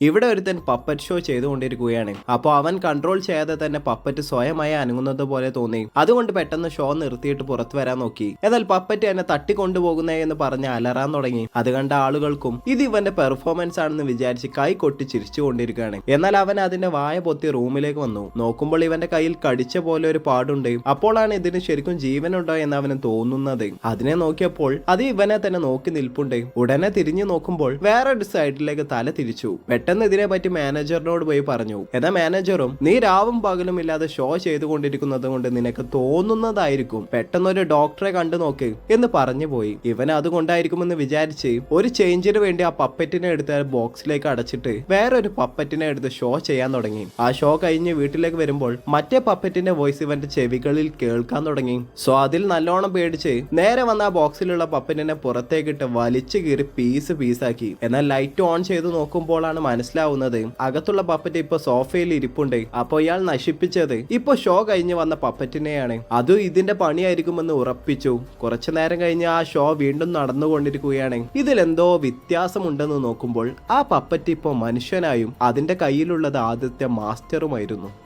ഇവിടെ ഒരുത്തൻ puppet show ചെയ്തുകൊണ്ടിരിക്കുകയാണ്. അപ്പോൾ അവൻ കൺട്രോൾ ചെയ്യാതെ തന്നെ പപ്പറ്റ് സ്വയമായി അനങ്ങുന്നത് പോലെ തോന്നി. അതുകൊണ്ട് പെട്ടെന്ന് ഷോ നിർത്തിയിട്ട് പുറത്തു വരാൻ നോക്കി. എന്നാൽ പപ്പറ്റ് എന്നെ തട്ടിക്കൊണ്ടുപോകുന്നേ എന്ന് പറഞ്ഞ് അലറാൻ തുടങ്ങി. അത് കണ്ട ആളുകൾക്കും ഇത് ഇവന്റെ പെർഫോമൻസ് ആണെന്ന് വിചാരിച്ച് കൈ കൊട്ടി ചിരിച്ചുകൊണ്ടിരിക്കുകയാണ് എന്നാൽ അവൻ അതിന്റെ വായ പൊത്തി റൂമിലേക്ക് വന്നു. നോക്കുമ്പോൾ ഇവന്റെ കയ്യിൽ കടിച്ച പോലെ ഒരു പാടുണ്ട്. അപ്പോഴാണ് ഇതിന് ശരിക്കും ജീവനുണ്ടോ എന്ന് അവന് തോന്നുന്നത്. അതിനെ നോക്കിയപ്പോൾ അത് ഇവനെ തന്നെ നോക്കി നിൽപ്പുണ്ട്. ഉടനെ തിരിഞ്ഞു നോക്കുമ്പോൾ വേറൊരു സൈഡിലേക്ക് തല തിരിച്ചു. പെട്ടെന്ന് ഇതിനെ പറ്റി മാനേജറിനോട് പോയി പറഞ്ഞു. എന്നാ മാനേജറും നീ രാവും പകലും ഇല്ലാതെ ഷോ ചെയ്തുകൊണ്ടിരിക്കുന്നത് കൊണ്ട് നിനക്ക് തോന്നുന്നതായിരിക്കും. പെട്ടെന്ന് ഒരു ഡോക്ടറെ കണ്ടു നോക്ക് എന്ന് പറഞ്ഞു പോയി. ഇവൻ അതുകൊണ്ടായിരിക്കുമെന്ന് വിചാരിച്ച് ഒരു ചേഞ്ചിന് വേണ്ടി ആ പപ്പറ്റിനെ എടുത്ത് ബോക്സിലേക്ക് അടച്ചിട്ട് വേറൊരു പപ്പറ്റിനെ എടുത്ത് ഷോ ചെയ്യാൻ തുടങ്ങി. ആ ഷോ കഴിഞ്ഞ് വീട്ടിലേക്ക് വരുമ്പോൾ മറ്റേ പപ്പറ്റിന്റെ വോയിസ് ഇവന്റെ ചെവികളിൽ കേൾക്കാൻ തുടങ്ങി. സോ അതിൽ നല്ലോണം പേടിച്ച് നേരെ വന്ന ആ ബോക്സിലുള്ള പപ്പറ്റിനെ പുറത്തേക്കിട്ട് വലിച്ചു കീറി പീസ് പീസാക്കി എന്നാൽ ലൈറ്റ് ഓൺ ചെയ്ത് നോക്കുമ്പോഴാണ് മനസ്സിലാവുന്നത്. അകത്തുള്ള പപ്പറ്റ് ഇപ്പൊ സോഫയിൽ ഇരിപ്പുണ്ട്. അപ്പൊ ഇയാൾ നശിപ്പിച്ചത്. ഇപ്പൊ ഷോ കഴിഞ്ഞ് വന്ന പപ്പറ്റിനെയാണ്. അതും ഇതിന്റെ പണിയായിരിക്കുമെന്ന് ഉറപ്പിച്ചു. കുറച്ചു നേരം കഴിഞ്ഞ് ആ ഷോ വീണ്ടും നടന്നുകൊണ്ടിരിക്കുകയാണ്. ഇതിലെന്തോ വ്യത്യാസമുണ്ടെന്ന് നോക്കുമ്പോൾ ആ പപ്പറ്റ് ഇപ്പൊ മനുഷ്യനായും അതിന്റെ കയ്യിലുള്ളത് ആദ്യത്തെ മാസ്റ്ററുമായിരുന്നു.